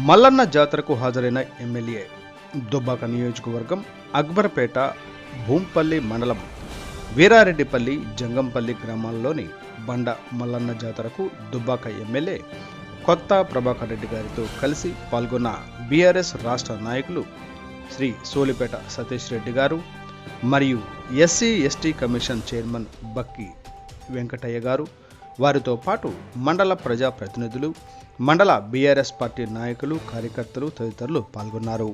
మల్లన్న జాతరకు హాజరైన ఎమ్మెల్యే దుబ్బాక నియోజకవర్గం అక్బర్పేట భూంపల్లి మండలం వీరారెడ్డిపల్లి జంగంపల్లి గ్రామాల్లోని బండ మల్లన్న జాతరకు దుబ్బాక ఎమ్మెల్యే కొత్త ప్రభాకర్ రెడ్డి గారితో కలిసి పాల్గొన్న బీఆర్ఎస్ రాష్ట్ర నాయకులు శ్రీ సోలిపేట సతీష్ రెడ్డి గారు మరియు SC ST commission chairman Bakki Venkataiah గారు వారితో పాటు మండల ప్రజాప్రతినిధులు మండల బీఆర్ఎస్ పార్టీ నాయకులు కార్యకర్తలు తదితరులు పాల్గొన్నారు